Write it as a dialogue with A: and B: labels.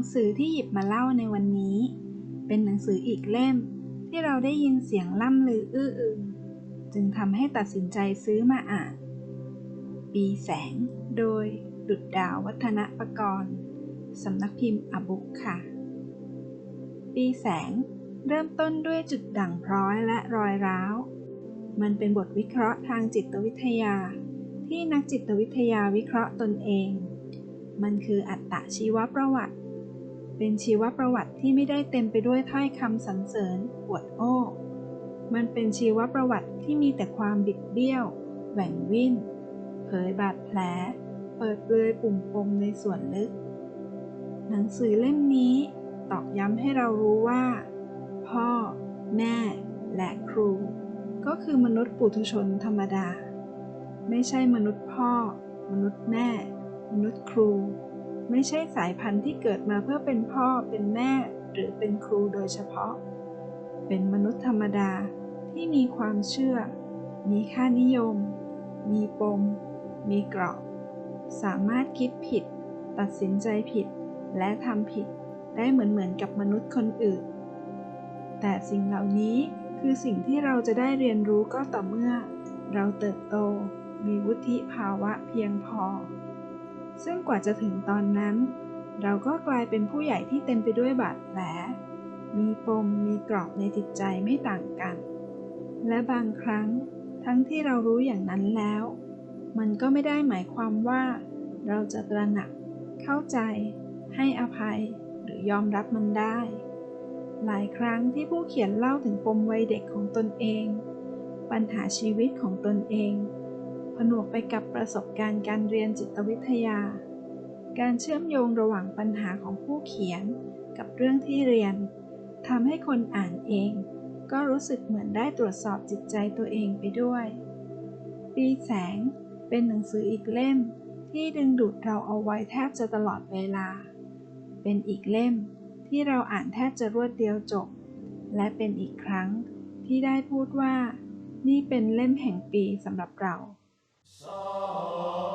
A: งสือที่หยิบมาเล่าในวันนี้ เป็นหนังสืออีกเล่ม ที่เราได้ยินเสียงล่ำลืออื้ออึงจึงทำให้ตัดสินใจซื้อมาอ่าน ปีแสง โดยดุดดาววัฒนประกรณ์สำนักพิมพ์อบุกค่ะ ปีแสงเริ่มต้นด้วยจุดด่างพร้อยและรอยร้าว มันเป็นบทวิเคราะห์ทางจิตวิทยา ที่นักจิตวิทยาวิเคราะห์ตนเอง มันคืออัตตชีวประวัติ เป็นชีวประวัติที่ไม่ได้เต็มไปด้วยถ้อยคำสรรเสริญอวดโอ้ มันเป็นชีวประวัติที่มีแต่ความบิดเบี้ยวแหว่งวิ่น เผยบาดแผล เปิดเปลือยปุ่มปมในส่วนลึก หนังสือเล่มนี้ตอกย้ำให้เรารู้ว่า พ่อ แม่ และครู ก็คือมนุษย์ปุถุชนธรรมดา ไม่ใช่มนุษย์พ่อ มนุษย์แม่ มนุษย์ครู ไม่ใช่สายพันธุ์ที่เกิดมาเพื่อเป็นพ่อเป็นแม่ หรือเป็นครูโดยเฉพาะ เป็นมนุษย์ธรรมดาที่มีความเชื่อ มีค่านิยม มีปม มีกรอบสามารถคิดผิด ตัดสินใจผิด และทำผิดได้เหมือนเหมือนกับมนุษย์คนอื่น แต่สิ่งเหล่านี้คือสิ่งที่เราจะได้เรียนรู้ก็ต่อเมื่อ เราเติบโต มีวุฒิภาวะเพียงพอ ซึ่งกว่าจะถึงตอนนั้น เราก็กลายเป็นผู้ใหญ่ที่เต็มไปด้วยบาดแผล มีปมมีกรอบในจิตใจไม่ต่างกัน และบางครั้งทั้งที่เรารู้อย่างนั้นแล้ว มันก็ไม่ได้หมายความว่า เราจะตระหนัก เข้าใจ ให้อภัย หรือยอมรับมันได้ หลายครั้งที่ผู้เขียนเล่าถึงปมวัยเด็กของตนเอง ปัญหาชีวิตของตนเอง นวกไปกับประสบการณ์การเรียนจิตวิทยา การเชื่อมโยงระหว่างปัญหาของผู้เขียนกับเรื่องที่เรียนทำให้คนอ่านเอง ก็รู้สึกเหมือนได้ตรวจสอบจิตใจตัวเองไปด้วย ปีแสงเป็นหนังสืออีกเล่มที่ดึงดูดเราเอาไว้แทบจะตลอดเวลา เป็นอีกเล่มที่เราอ่านแทบจะรวดเดียวจบ และเป็นอีกครั้งที่ได้พูดว่า นี่เป็นเล่มแห่งปีสำหรับเรา
B: Saw